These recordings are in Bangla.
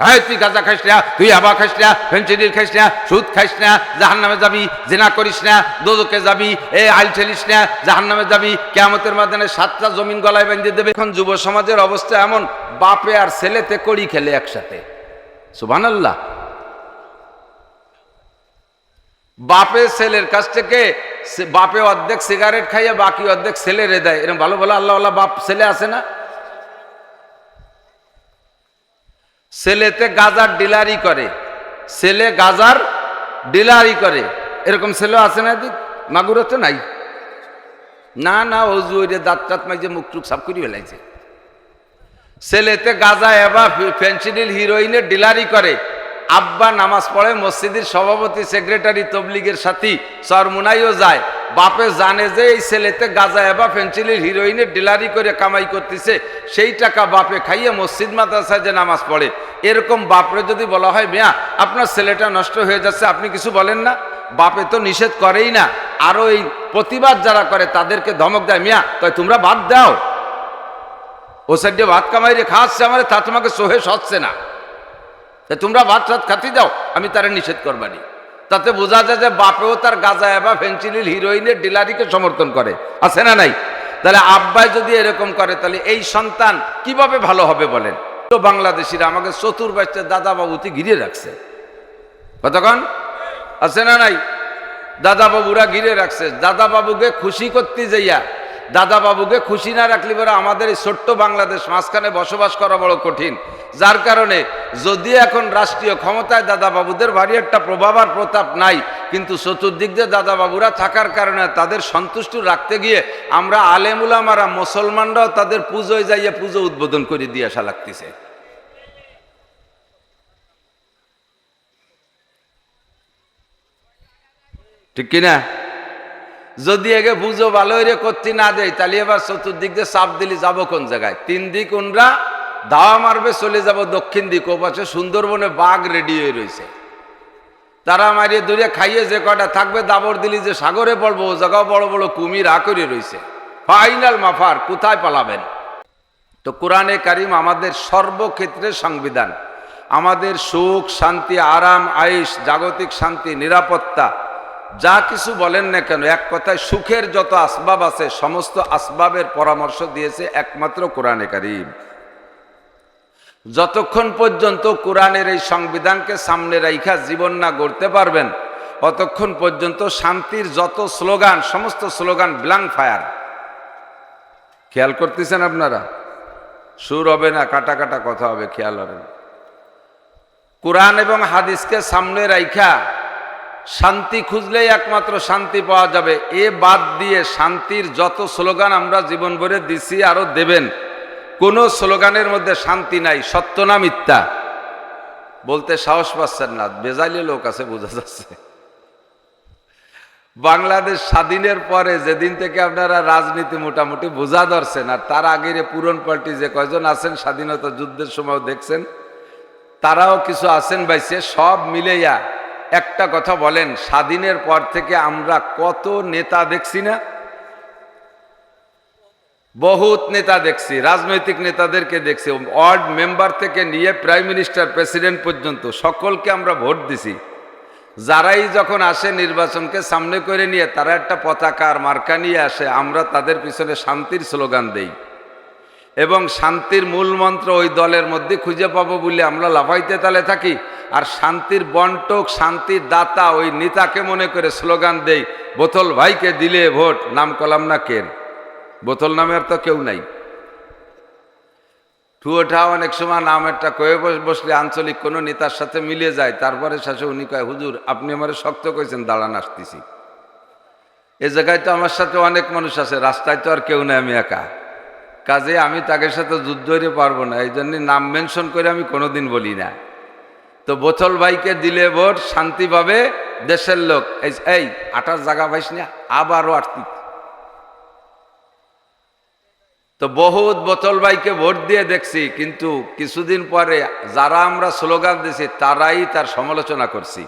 হ্যাঁ তুই গাঁজা খাইস না, তুই আবা খাইস না ফেন্সিডিল খাইস না, সুদ খাইস না জাহান নামে যাবি, জেনা করিস না দোদকে যাবি, এ আইল ঠেলিস না জাহান নামে যাবি কেমতের মাধ্যমে সাতটা জমিন গলায় বেঁধে দেবে। এখন যুব সমাজের অবস্থা এমন, বাপে আর ছেলেতে কড়ি খেলে একসাথে। সুবান আল্লাহ বাপে ছেলের কাছ থেকে বাপে অর্ধেক সিগারেট খাইয়ে বাকি অর্ধেক ছেলেরে দেয়। এরকম ভালো ভালো আল্লাহ আল্লাহ বাপ ছেলে আছে না? ছেলেতে গাজার ডিলারি করে। ছেলে গাজার ডিলারি করে। এরকম ছেলে আছে না দিক মাগুরো তো নাই? না না অজু ওই দাঁত টাত মাইজে মুখ টুক সাফ করি ফেলাইছে। ছেলেতে গাজা এবা ফেন্সিডিল, হিরোইনের ডিলারি করে। আব্বা নামাজ পড়ে, মসজিদের সভাপতি সেক্রেটারি তবলিগের সাথী সরমুনাইও যায়। বাপে জানে যে এই ছেলেতে গাজা এবা ফেন্সিলির হিরোইনের ডিলারি করে কামাই করতেছে, সেই টাকা বাপে খাইয়ে মসজিদ মাদ্রাসায় যে নামাজ পড়ে। এরকম বাপরে যদি বলা হয়, মিয়া, আপনার ছেলেটা নষ্ট হয়ে যাচ্ছে, আপনি কিছু বলেন না? বাপে তো নিষেধ করেই না। আরও এই প্রতিবাদ যারা করে, তাদেরকে ধমক দেয়, মিয়া, তাই তোমরা বাদ দাও। ও সাইডে ভাত কামাই রে খাচ্ছে, আমার তা তোমাকে সোহে সচ্ছে না। তোমরা ভাত টাত খাতি দাও, আমি তারা নিষেধ করবানি। তাতে বোঝা যায় যে বাপেও তার গাজা বা ফেন্সিলিল হিরোইনের ডিলারিকে সমর্থন করে। আছে না নাই? তাহলে আব্বাই যদি এরকম করে, তাহলে এই সন্তান কীভাবে ভালো হবে বলেন? তো বাংলাদেশিরা আমাকে চতুর চতুর্বাসটা দাদা বাবুতে ঘিরে রাখছে। কতক্ষণ? আছে না নাই? দাদা বাবুরা ঘিরে রাখছে। দাদা বাবুকে খুশি করতে যাইয়া দাদা বাবুকে খুশি না রাখলে পরে আমাদের এই ছোট্ট বাংলাদেশ মাঝখানে বসবাস করা বড় কঠিন। যার কারণে যদি এখন রাষ্ট্রীয় ক্ষমতায় দাদা বাবুদের ভারী একটা প্রভাব আর প্রতাপ নাই, কিন্তু চতুর্দিক দিয়ে দাদা বাবুরা থাকার কারণে তাদের সন্তুষ্ট রাখতে গিয়ে আমরা আলেমুলামারা মুসলমানরাও তাদের পুজোয় যাইয়ে পুজো উদ্বোধন করে দিয়ে আসা লাগতেছে। ঠিক কিনা যদি একে বুঝো ভালো করতে না দেয়, তাহলে এবার চতুর্দিক দিয়ে চাপ দিলি যাব কোন জায়গায়? তিন দিক উনরা ধাওয়া মারবে, চলে যাব দক্ষিণ দিক। ও পাশে সুন্দরবনে বাঘ রেডি হয়ে রয়েছে। তারা মারিয়ে দূরে খাইয়ে যে কটা থাকবে, দাবর দিলি যে সাগরে পড়ব, ও জায়গাও বড় বড় কুমির আ করে রয়েছে। ফাইনাল মাফার, কোথায় পালাবেন? তো কোরআনে কারিম আমাদের সর্বক্ষেত্রে সংবিধান। আমাদের সুখ, শান্তি, আরাম আয়েস জাগতিক শান্তি, নিরাপত্তা, যা কিছু বলেন না কেন, এক কথায় সুখের যত আসবাব আছে, সমস্ত আসবাবের পরামর্শ দিয়েছে একমাত্র কোরআনে কারিম। যতক্ষণ পর্যন্ত কোরআনের এই সংবিধানকে সামনে রাইখা জীবন না গড়তে পারবেন, অতক্ষণ পর্যন্ত শান্তির যত স্লোগান, সমস্ত স্লোগান ব্ল্যাঙ্ক ফায়ার। খেয়াল করতেছেন আপনারা? সুর হবে না, কাটা কাটা কথা হবে, খেয়াল হবে কোরআন এবং হাদিসকে সামনে রাইখা শান্তি খুঁজলেই একমাত্র শান্তি পাওয়া যাবে। এ বাদ দিয়ে শান্তির যত স্লোগান আমরা জীবন ভরে দিছি, আরও দেবেন। কোনো স্লোগানের মধ্যে শান্তি নাই, সত্য না মিথ্যা? বলতে সাহস পাচ্ছেন না, বেজাইলে লোক আছে, বোঝা যাচ্ছে। বাংলাদেশ স্বাধীনের পরে যেদিন থেকে আপনারা রাজনীতি মোটামুটি বোঝা ধরছেন, আর তার আগের পুরন পাল্টি যে কয়জন আছেন, স্বাধীনতা যুদ্ধের সময় দেখছেন, তারাও কিছু আছেন বাইছে সব মিলেইয়া একটা কথা বলেন, স্বাধীনের পর থেকে আমরা কত নেতা দেখছি না বহুত নেতা দেখছি, রাজনৈতিক নেতাদেরকে দেখছি, ওয়ার্ড মেম্বার থেকে নিয়ে প্রাইম মিনিস্টার, প্রেসিডেন্ট পর্যন্ত সকলকে আমরা ভোট দিছি। যারাই যখন আসে নির্বাচনকে সামনে করে নিয়ে, তারা একটা পতাকা আর মার্কা নিয়ে আসে, আমরা তাদের পিছনে শান্তির স্লোগান দেই। এবং শান্তির মূল মন্ত্র ওই দলের মধ্যে খুঁজে পাবো বলে আমরা লাফাইতে তালে থাকি। আর শান্তির বন্টক, শান্তির দাতা ওই নেতাকে মনে করে স্লোগান দেই, বোতল ভাইকে দিলে ভোট, নাম কলাম না কেন বোতল নামের তো কেউ নাই। ঠুয়োঠা অনেক সময় নাম একটা কয়ে বস- বসলে আঞ্চলিক কোনো নেতার সাথে মিলে যায়, তারপরে শেষে উনি কয়, হুজুর, আপনি আমার শক্ত কইছেন, দাঁড়ান আসতেছি। এ জায়গায় তো আমার সাথে অনেক মানুষ আছে, রাস্তায় তো আর কেউ নেই আমি একা। কাজে আমি তাদের সাথে যুদ্ধ হইতে পারব না এই জন্য নাম মেনশন করে আমি কোনোদিন বলি না। তো বোতল ভাইকে দিলে ভোট, শান্তি পাবে দেশের লোক। এই আটার জায়গা পাইস না, আবারও আটতি তো বহুত বোতল ভাইকে ভোট দিয়ে দেখছি, কিন্তু কিছুদিন পরে যারা আমরা স্লোগান দিছি, তারাই তার সমালোচনা করছি।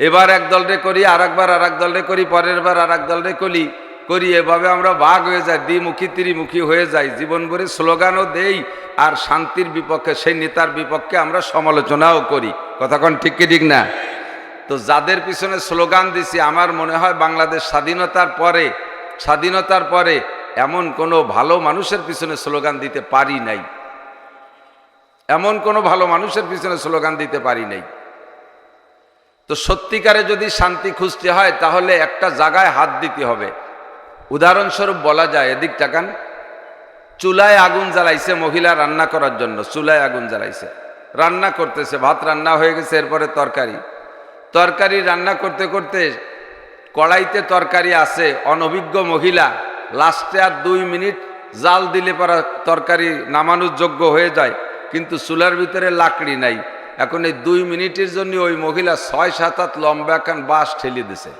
এবার এক দলরে করি আর একবার আর এক দলরে করি, পরের বার আর এক দলরে করি করি, এভাবে আমরা বাঘ হয়ে যাই দ্বিমুখী ত্রিমুখী হয়ে যাই জীবন ভরে স্লোগানও দেই, আর শান্তির বিপক্ষে, সেই নেতার বিপক্ষে আমরা সমালোচনাও করি। কথাক্ষণ ঠিক কি ঠিক না? তো যাদের পিছনে স্লোগান দিছি, আমার মনে হয় বাংলাদেশ স্বাধীনতার পরে স্বাধীনতার পরে এমন কোনো ভালো মানুষের পিছনে স্লোগান দিতে পারি নাই। এমন কোনো ভালো মানুষের পিছনে স্লোগান দিতে পারি নাই। তো সত্যিকারে যদি শান্তি খুঁজতে হয়, তাহলে একটা জায়গায় হাত দিতে হবে। উদাহরণস্বরূপ বলা যায়, এদিক টাকান চুলায় আগুন জ্বালাইছে, মহিলা রান্না করার জন্য, চুলায় আগুন জ্বালাইছে। রান্না করতেছে, ভাত রান্না হয়ে গেছে, এরপরে তরকারি। তরকারি রান্না করতে করতে কড়াইতে তরকারি আছে, অনভিজ্ঞ মহিলা লাস্টে আর দুই মিনিট জাল দিলে পরা তরকারি নামানোর যোগ্য হয়ে যায়, কিন্তু চুলার ভিতরে লাকড়ি নাই। এখন এই দুই মিনিটের জন্য ওই মহিলা ছয় সাত হাত লম্বা এখন বাঁশ ঠেলে দিছে।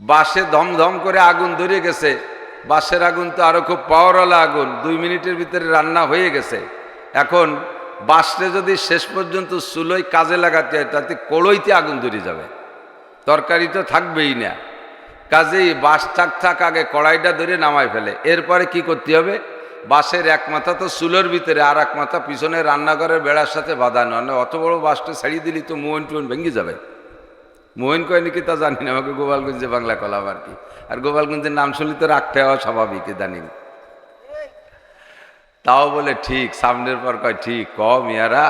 বাঁশে ধমধম করে আগুন ধরে গেছে। বাঁশের আগুন তো আরও খুব পাওয়ারওয়ালা আগুন, দুই মিনিটের ভিতরে রান্না হয়ে গেছে। এখন বাঁশটা যদি শেষ পর্যন্ত চুলোয় কাজে লাগাতে হয়, তাতে কড়ইতে আগুন ধরে যাবে। তরকারি তো থাকবেই না। কাজেই বাঁশ থাক থাক আগে কড়াইটা ধরে নামায় ফেলে। এরপরে কি করতে হবে? বাঁশের এক মাথা তো চুলোর ভিতরে, আর এক মাথা পিছনে রান্নাঘরের বেড়ার সাথে বাঁধানো মানে অত বড় বাঁশটা ছাড়িয়ে দিলি তো মোহন টুহন ভেঙে যাবে। মোহন কয় নাকি তা জানি না, আমাকে গোপালগঞ্জে বাংলা কলাম আর কি। আর গোপালগঞ্জের নাম শুনলে তো রাখতে হওয়া স্বাভাবিক জানি তাও বলে ঠিক, সামনের পর কয় ঠিক কম ইয়ারা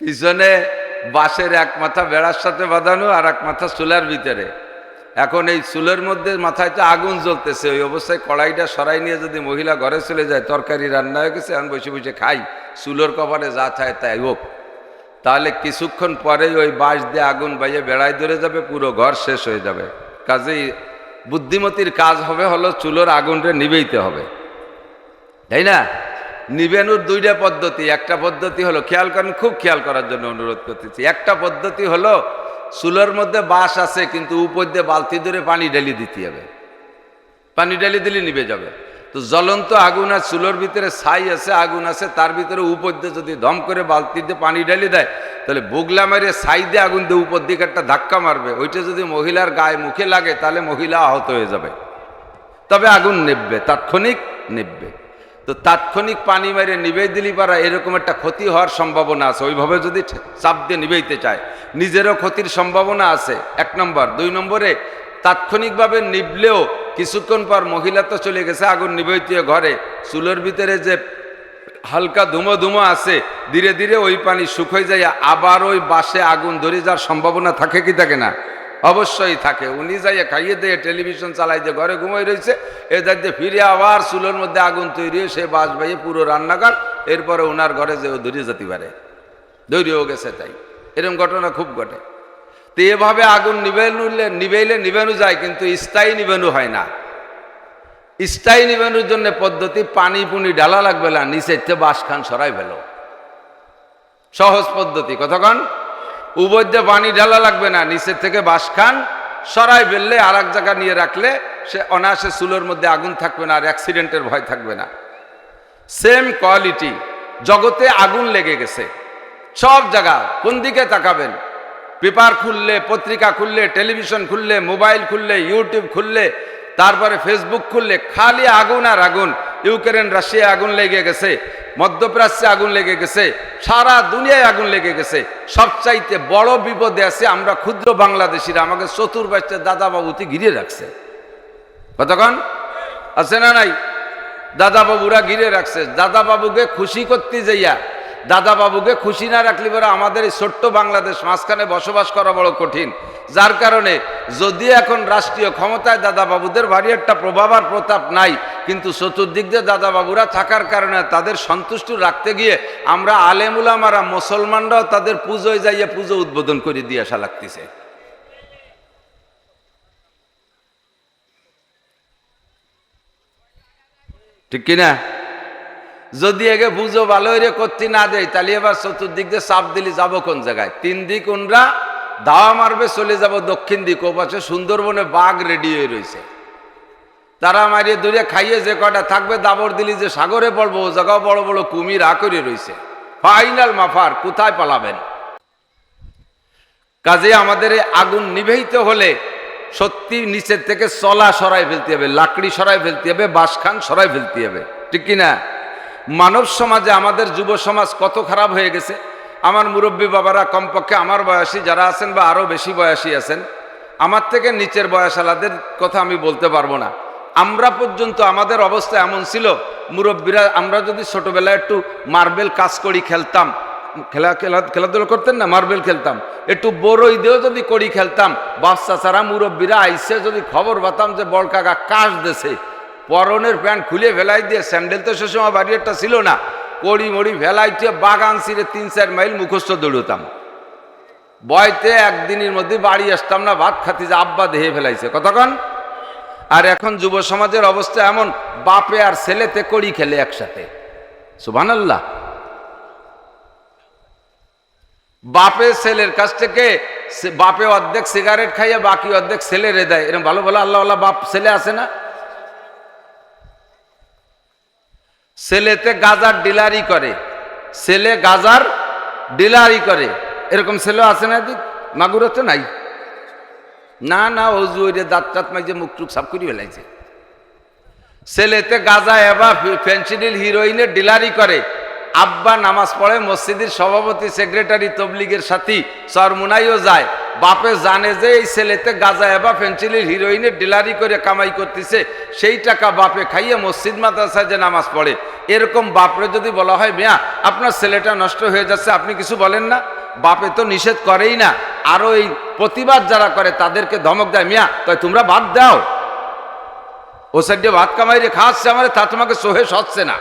পিছনে বাঁশের এক মাথা বেড়ার সাথে বাঁধানো আর এক মাথা চুলার ভিতরে। এখন এই চুলের মধ্যে মাথায় তো আগুন জ্বলতেছে, ওই অবস্থায় কড়াইটা সরাই নিয়ে যদি মহিলা ঘরে চলে যায়, তরকারি রান্না হয়ে গেছে এখন বসে বসে খাই, চুলোর কপালে যা চায় তাই হোক। তাহলে কিছুক্ষণ পরেই ওই বাঁশ দিয়ে আগুন বাইয়ে বেড়াই ধরে যাবে, পুরো ঘর শেষ হয়ে যাবে। কাজেই বুদ্ধিমতির কাজ হবে হলো চুলোর আগুনটা নিবেইতে হবে। তাই না? নিবেনুর দুইটা পদ্ধতি। একটা পদ্ধতি হলো খেয়াল করেন, খুব খেয়াল করার জন্য অনুরোধ করতেছি। একটা পদ্ধতি হলো চুলোর মধ্যে বাঁশ আছে, কিন্তু উপর দিয়ে বালতি ধরে পানি ঢেলে দিতে হবে। পানি ঢেলে দিলে নিবে যাবে। তো জ্বলন্ত আগুন আর চুলোর ভিতরে ছাই আছে, আগুন আছে, তার ভিতরে উপর দিয়ে যদি দম করে বালতি দিয়ে পানি ঢেলে দেয়, তাহলে বুগলা মেরে ছাই দিয়ে আগুন দিয়ে উপর দিকে একটা ধাক্কা মারবে। ওইটা যদি মহিলার গায়ে মুখে লাগে, তাহলে মহিলা আহত হয়ে যাবে। তবে আগুন নেববে তাৎক্ষণিক নেববে তো তাৎক্ষণিক পানি মেরে নিবেই দিলি পারা এরকম একটা ক্ষতি হওয়ার সম্ভাবনা আছে। ওইভাবে যদি চাপ দিয়ে নিবেইতে চায়, নিজেরও ক্ষতির সম্ভাবনা আছে। এক নম্বর। দুই নম্বরে, তাৎক্ষণিকভাবে নিবলেও কিছুক্ষণ পর মহিলা তো চলে গেছে, আগুন নিবেইতে ঘরে। চুলোর ভিতরে যে হালকা ধুমো ধুমো আছে, ধীরে ধীরে ওই পানি শুকিয়ে যায়, আবার ওই বাসে আগুন ধরে যাওয়ার সম্ভাবনা থাকে কি থাকে না? অবশ্যই থাকে। উনি যাইয়ে খাইয়ে দিয়ে টেলিভিশন চালাই দিয়ে ঘরে ঘুমাই রয়েছে এ দাঁড়িয়ে ফিরে আবার চুলোর মধ্যে আগুন তৈরি হয়ে সে বাস বাইয়ে পুরো রান্নাঘর, এরপরে ওনার ঘরে যে ও ধরে যেতে পারে। দৈরিও গেছে তাই। এরকম ঘটনা খুব ঘটে। তো এভাবে আগুন নিবেনুলে নিবেইলে নিবেনু যায়, কিন্তু স্থায়ী নিবেনু হয় না। স্থায়ী নিবেনুর জন্য পদ্ধতি পানি পুনি ডালা লাগবে না, নিচে বাস খান সরাই ফেলো। সহজ পদ্ধতি। কতক্ষণ দিয়ে পানি ঢালা লাগবে না, নিচের থেকে বাস খান সরাই ফেললে আর এক জায়গা নিয়ে রাখলে সে অনায়াসে চুলোর মধ্যে আগুন থাকবে না আর অ্যাক্সিডেন্টের ভয় থাকবে না। সেম কোয়ালিটি জগতে আগুন লেগে গেছে। সব জায়গা কোন দিকে তাকাবেন? পেপার খুললে, পত্রিকা খুললে, টেলিভিশন খুললে, মোবাইল খুললে, ইউটিউব খুললে, তারপরে ফেসবুক খুললে, খালি আগুন আর আগুন। ইউক্রেন রাশিয়া আগুন লেগে গেছে, মধ্যপ্রাচ্যে আগুন লেগে গেছে, সারা দুনিয়ায় আগুন লেগে গেছে। সবচাইতে বড় বিপদে আছে আমরা ক্ষুদ্র বাংলাদেশিরা, আমাকে চতুর্পাশে দাদা বাবুতি ঘিরে রাখছে। কতক্ষণ? আছে না নাই? দাদা বাবুরা ঘিরে রাখছে। দাদা বাবুকে খুশি করতে যাইয়া দাদা বাবুকে খুশি না রাখলে পরে আমাদের এই ছোট্ট বাংলাদেশ মাঝখানে বসবাস করা বড় কঠিন। যার কারণে যদি এখন রাষ্ট্রীয় ক্ষমতায় দাদা বাবুদের ভারী একটা প্রভাব আর প্রতাপ নাই, কিন্তু চতুর্দিক দিয়ে দাদা বাবুরা থাকার কারণে তাদের সন্তুষ্টি রাখতে গিয়ে আমরা আলেমুলামারা মুসলমানরাও তাদের পুজোয় যাইয়া পুজো উদ্বোধন করে দিয়ে আসা লাগতেছে। ঠিক কিনা? যদি এগে পুজো ভালো করতে না দেয়, তাহলে এবার চতুর্দিক দিয়ে চাপ দিলি যাব কোন জায়গায়? তিন দিক ওনরা দাওয়া মারবে, চলে যাব দক্ষিণ দিক। পাশে সুন্দরবনে বাঘ রেডি হয়ে রয়েছে। তারা মারিয়ে দূরে খাইয়ে যে কটা থাকবে, দাবর দিলি যে সাগরে পড়ব, ও জায়গাও বড় বড় কুমির আ করে রয়েছে। ফাইনাল মাফার, কোথায় পালাবেন? কাজে আমাদের আগুন নিভেইতে হলে সত্যি নিচের থেকে চলা সরাই ফেলতে হবে, লাকড়ি সরাই ফেলতে হবে বাসখান সরাই ফেলতে হবে। ঠিক কি না মানব সমাজে আমাদের যুব সমাজ কত খারাপ হয়ে গেছে? আমার মুরব্বী বাবারা কমপক্ষে আমার বয়সী যারা আছেন বা আরও বেশি বয়সী আছেন, আমার থেকে নিচের বয়সালাদের কথা আমি বলতে পারব না। আমরা পর্যন্ত আমাদের অবস্থা এমন ছিল, মুরব্বীরা আমরা যদি ছোটবেলায় একটু মার্বেল কাজ করি খেলতাম, খেলা খেলা খেলাধুলা করতেন না, মার্বেল খেলতাম, একটু বড় ঈদেও যদি করি খেলতাম, বাচ্চা ছাড়া মুরব্বীরা আইসে যদি খবর পাতাম যে বড় কাকা কাশ দেছে, পরনের প্যান্ট খুলে ফেলাই দিয়ে, স্যান্ডেল তো সে সময় বাড়ি একটা ছিল না কড়ি মড়ি ফেলাইতে বাগান ছিঁড়ে তিন চার মাইল মুখস্থ দৌড়তাম। বয়তে একদিনের মধ্যে বাড়ি আসতাম না, ভাত খাতি যে আব্বা দেহে ফেলাইছে। কতক্ষণ? আর এখন যুব সমাজের অবস্থা এমন, বাপে আর ছেলেতে কড়ি খেলে একসাথে। সুবান আল্লাহ বাপে ছেলের কাছ থেকে বাপে অর্ধেক সিগারেট খাইয়ে বাকি অর্ধেক ছেলেরে দেয়। এরকম ভালো ভালো আল্লাহ আল্লাহ বাপ ছেলে আছে না? ছেলেতে গাজার ডিলারি করে। ছেলে গাজার ডিলারি করে। এরকম ছেলে আছে না দিক মাগুর তো নাই? না না অজু ওইরে দাঁত টাত মাইজে মুখ টুক সাফ করি ফেলাইছে। ছেলেতে গাজা এবা ফেন্সিডিল হিরোইনের ডিলারি করে। আব্বা নামাজ পড়ে, মসজিদের সভাপতি সেক্রেটারি তবলিগের সাথী সরমুনাইও যায়। বাপে জানে যে এই ছেলেতে গাজা এবা ফেন্সিলির হিরোইনের ডিলারি করে কামাই করতেছে, সেই টাকা বাপে খাইয়ে মসজিদ মাদ্রাসায় যে নামাজ পড়ে। এরকম বাপরে যদি বলা হয়, মিয়া, আপনার ছেলেটা নষ্ট হয়ে যাচ্ছে, আপনি কিছু বলেন না? বাপে তো নিষেধ করেই না। আরও এই প্রতিবাদ যারা করে, তাদেরকে ধমক দেয়, মিয়া, তাই তোমরা বাদ দাও। ও সাইডে ভাত কামাই রে খাচ্ছে আমার তা তোমাকে সোহে সচ্ছে না।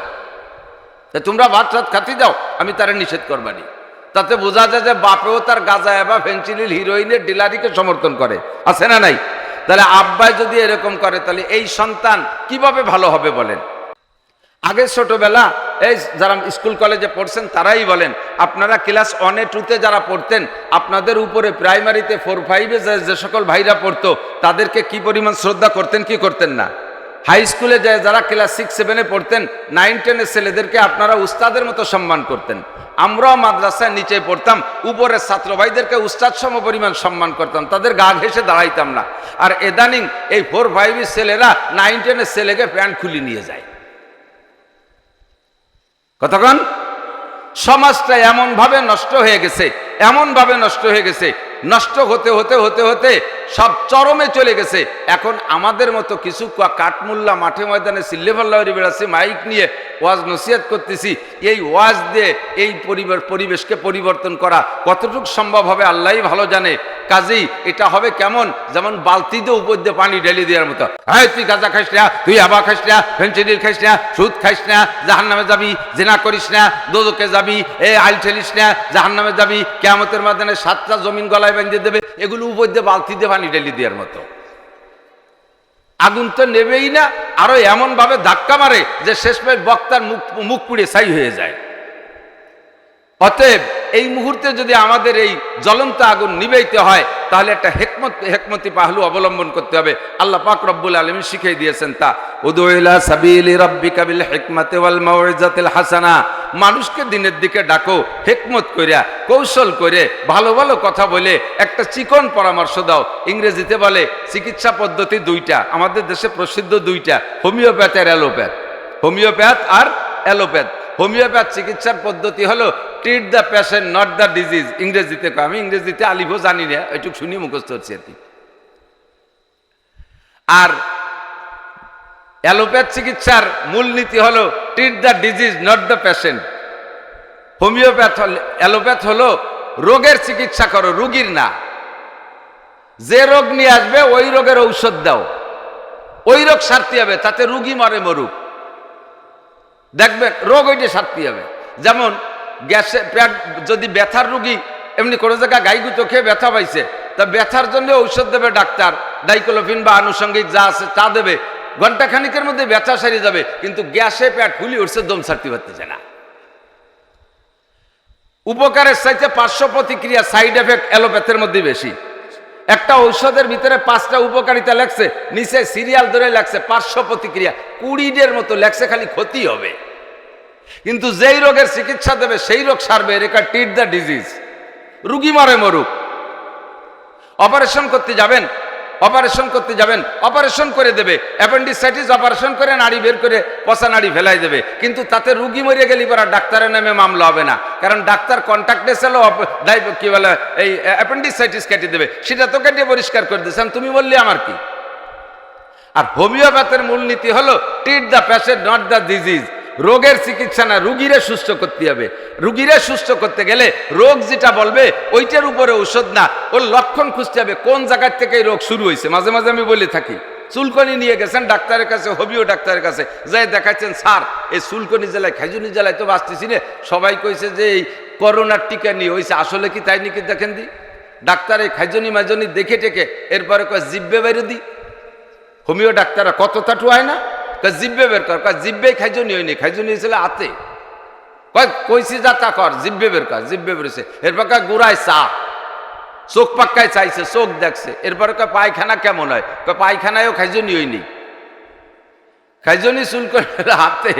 তা তোমরা ভাত টাত খাতি দাও, আমি তারা নিষেধ করবানি। তাতে বোঝা যায় যে বাপেও তার গাজা বা ফেন্সিলিল হিরোইনের ডিলারিকে সমর্থন করে। আছে না নাই? তাহলে আব্বাই যদি এরকম করে, তাহলে এই সন্তান কীভাবে ভালো হবে বলেন? আগে ছোটবেলা, এই যারা স্কুল কলেজে পড়ছেন, তারাই বলেন, আপনারা ক্লাস ওয়ানে টুতে যারা পড়তেন, আপনাদের উপরে প্রাইমারিতে ফোর ফাইভে যে সকল ভাইরা পড়তো, তাদেরকে কি পরিমাণ শ্রদ্ধা করতেন, কি করতেন না? হাই স্কুলে যায় যারা ক্লাস সিক্স সেভেনে পড়তেন নাইন টেনের ছেলেদেরকে আপনারা উস্তাদের মতো সম্মান করতেন। আমরাও মাদ্রাসায় নিচে পড়তাম উপরের ছাত্র ভাইদেরকে উস্তাদ সম পরিমাণ সম্মান করতাম, তাদের গা ঘেসে দাঁড়াইতাম না। আর এদানিং এই ফোর ফাইভের ছেলেরা নাইন টেনের ছেলেকে প্যান্ট খুলি নিয়ে যায়। কতক্ষণ সমাজটা এমনভাবে নষ্ট হয়ে গেছে, এমনভাবে নষ্ট হয়ে গেছে নষ্ট হতে হতে হতে হতে সব চরমে চলে গেছে। এখন আমাদের মতো কিছু কাঠমুল্লা মাঠে ময়দানে সিল্লেফাল্লাহরি বেড়াচ্ছি মাইক নিয়ে ওয়াজ নসিহত করতেছি, এই ওয়াজ দিয়ে এই পরিবার পরিবেশকে পরিবর্তন করা কতটুকু সম্ভব হবে আল্লাহ ভালো জানে। কাজেই এটা হবে কেমন? যেমন বালতিতে উপর দিয়ে পানি ঢেলে দেওয়ার মতো। হ্যাঁ তুই গাঁজা খাইস না, তুই আবা খাইস না ফেন্সিডিল খাইস না, সুদ খাইস না জাহান নামে যাবি, জেনা করিস না দোদকে যাবি, এ, আইল ঠেলিস না জাহান নামে যাবি কেমতের মাধ্যমে সাতটা জমিন গলায় বেঁধে দেবে, এগুলো উপর দিয়ে বালতি দিয়ে পানি ঢেলে দেওয়ার মতো। আগুন তো নেবেই না, আরও এমন ভাবে ধাক্কা মারে যে শেষমেশ বক্তার মুখ মুখ পুড়ে ছাই হয়ে যায়। অতএব এই মুহূর্তে যদি আমাদের এই জ্বলন্ত আগুন নিবেইতে হয়, তাহলে একটা হেকমত, হেকমতি পাহলু অবলম্বন করতে হবে। আল্লাহ পাক রব্বুল আলমী শিখিয়ে দিয়েছেন তা। উদুইলা সাবিলি মাউইজাতিল হাসানা। মানুষকে দিনের দিকে ডাকো, হেকমত কইরা, কৌশল করে, ভালো ভালো কথা বলে, একটা চিকন পরামর্শ দাও। ইংরেজিতে বলে, চিকিৎসা পদ্ধতি দুইটা, আমাদের দেশে প্রসিদ্ধ দুইটা, হোমিওপ্যাথ আর অ্যালোপ্যাথ। হোমিওপ্যাথ আর অ্যালোপ্যাথ। হোমিওপ্যাথ চিকিৎসার পদ্ধতি হলো treat the patient not the disease ইংরেজিতে কয়। আমি ইংরেজিতে আলিভো জানি না, এটুকু শুনি মুখস্থ হচ্ছে আর অ্যালোপ্যাথ চিকিৎসার মূলনীতি হলো treat the disease not the patient homeopath allopath হলো, রোগের চিকিৎসা করো, রুগীর না। যে রোগ নিয়ে আসবে, ওই রোগের ঔষধ দাও। ওই রোগ সারতে হবে, তাতে রুগী মরে মরুক। দেখবেন, রোগ ওইটা সারতে হবে। যেমন, গ্যাসে প্যাট যদি ব্যথার রুগী, এমনি কোনো জায়গায় গাইগুতো খেয়ে ব্যথা পাইছে, তা ব্যথার জন্য ঔষধ দেবে ডাক্তার, ডাইকোলোফিন বা আনুষঙ্গিক যা আছে তা দেবে। ঘণ্টা খানিকের মধ্যে বেচা সারিয়ে যাবে, কিন্তু গ্যাসে পেট ফুলি উঠছে, দম সারতে পারতেছে না। উপকারের চাইতে পার্শ্ব প্রতিক্রিয়া সাইড এফেক্ট অ্যালোপ্যাথের মধ্যে বেশি। একটা ঔষধের ভিতরে পাঁচটা উপকারিতা লেখছে, নিচে সিরিয়াল ধরে লেখছে, পার্শ্ব প্রতিক্রিয়া কুড়িডের মতো লেখছে, খালি ক্ষতি হবে। কিন্তু যেই রোগের চিকিৎসা দেবে, সেই রোগ সারবে রেখা টিট দ্য ডিজিজ। রুগী মরে মরুক। অপারেশন করতে যাবেন অপারেশন করতে যাবেন, অপারেশন করে দেবে। অ্যাপেন্ডিসাইটিস অপারেশন করে নাড়ি বের করে পচা নাড়ি ফেলাই দেবে। কিন্তু তাতে রুগী মরে গেলি পর ডাক্তারের নামে মামলা হবে না। কারণ ডাক্তার কন্ট্যাক্টে ছিল কি বলে, এই অ্যাপেন্ডিসাইটিস কেটে দেবে। সেটা তো কেটে পরিষ্কার করে দিয়েছেন তুমি বললি আমার কি? আর হোমিওপ্যাথের মূলনীতি হলো treat the patient not the disease রোগের চিকিৎসা না, রুগীরে সুস্থ করতে হবে। রুগীরে সুস্থ করতে গেলে রোগ যেটা বলবে, ওইটার উপরে ঔষধ না। ওর লক্ষণ খুঁজতে হবে, কোন জায়গার থেকে রোগ শুরু হয়েছে। মাঝে মাঝে আমি বলে থাকি, চুলকনি নিয়ে গেছেন ডাক্তারের কাছে হোমিও ডাক্তারের কাছে, যাই দেখাচ্ছেন, স্যার, এই চুলকনি জেলায় খাইজুনি জেলায় তো বাঁচতেছি না। সবাই কইছে যে, এই করোনার টিকা নিয়ে হয়েছে আসলে কি তাই নাকি দেখেন দি? ডাক্তার এই খাইজনি মাইজনি দেখে টেকে, এরপরে কয়, জিব্বে বাইরে দিই হোমিও ডাক্তাররা, কত তাটু হয় না? কয়, জিব্বে বের কর। কয়, জিব্বে খাইজনি হয়নি, খাইজনি হয়েছিল আতে। কয়, কইছি যা তা কর, জিব্বে বের কর, জিব্বে বেরোছে এরপর কয়, গুড়ায় চা। চোখ পাক্কায় চাইছে, চোখ দেখছে। এরপরে কয়, পায়খানা কেমন হয়? কয়, পায়খানায়ও খাইজনি হয়নি। খাইজনি চুল করে হাতে